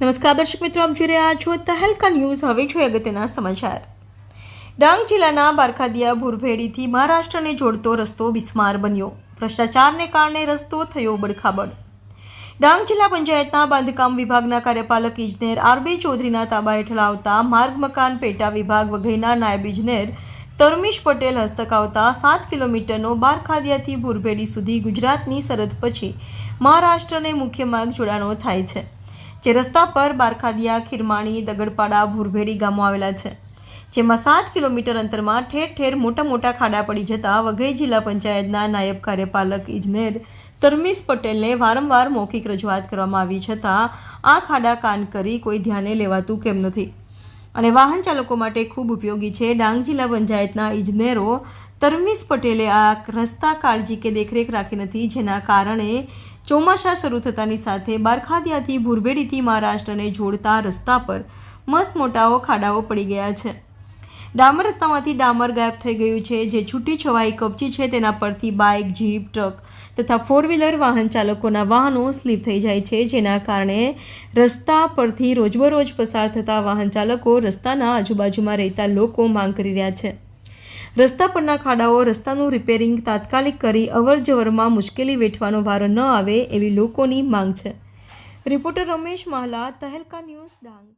નમસ્કાર, દર્શક મિત્રો, આપ જોઈ રહ્યા છો તહેલકા ન્યૂઝ. હવે જોઈએ અગત્યના સમાચાર. ડાંગ જિલ્લાના બારખાદિયા ભુરભેડીથી મહારાષ્ટ્રને જોડતો રસ્તો બિસ્માર બન્યો. ભ્રષ્ટાચારને કારણે રસ્તો થયો બડખાબડ ડાંગ જિલ્લા પંચાયતના બાંધકામ વિભાગના કાર્યપાલક ઇજનેર આરબી ચૌધરીના તાબા હેઠળ આવતા માર્ગ મકાન પેટા વિભાગ વગેરેના નાયબ ઇજનેર તરમીશ પટેલ હસ્તક આવતા સાત કિલોમીટરનો બારખાદિયાથી ભુરભેડી સુધી ગુજરાતની સરહદ પછી મહારાષ્ટ્રને મુખ્ય માર્ગ જોડાણો થાય છે. જે રસ્તા પર બારખાદિયા, ખીરમાણી, દગડપાડા, ભૂરભેડી ગામો આવેલા છે, જેમાં સાત કિલોમીટર અંતરમાં ઠેર ઠેર મોટા મોટા ખાડા પડી જતા વઘઈ જિલ્લા પંચાયતના નાયબ કાર્યપાલક ઇજનેર તરમીશ પટેલને વારંવાર મૌખિક રજૂઆત કરવામાં આવી છતાં આ ખાડા કાન કરી કોઈ ધ્યાને લેવાતું કેમ નથી. અને વાહન ચાલકો માટે ખૂબ ઉપયોગી છે. ડાંગ જિલ્લા પંચાયતના ઇજનેરો તરમીશ પટેલે આ રસ્તા કાળજી કે દેખરેખ રાખી નથી જેના કારણે ચોમાસા શરૂ થતાની સાથે બારખાદિયાથી ભુરભેડીથી મહારાષ્ટ્રને જોડતા રસ્તા પર મસ્ત મોટાઓ ખાડાઓ પડી ગયા છે. ડામર રસ્તામાંથી ડામર ગાયબ થઈ ગયું છે, જે છૂટી છવાઈ કપચી છે, તેના પરથી બાઇક, જીપ, ટ્રક તથા ફોર વ્હીલર વાહન ચાલકોના વાહનો સ્લીપ થઈ જાય છે, જેના કારણે રસ્તા પરથી રોજબરોજ પસાર થતા વાહન ચાલકો રસ્તાના આજુબાજુમાં રહેતા લોકો માંગ કરી રહ્યા છે. રસ્તા પરના ખાડાઓ, રસ્તાનું રિપેરિંગ તાત્કાલિક કરી અવરજવરમાં મુશ્કેલી વેઠવાનો વારો ન આવે એવી લોકોની માંગ છે. Reporter Ramesh Mahla, Tehelka news Dang.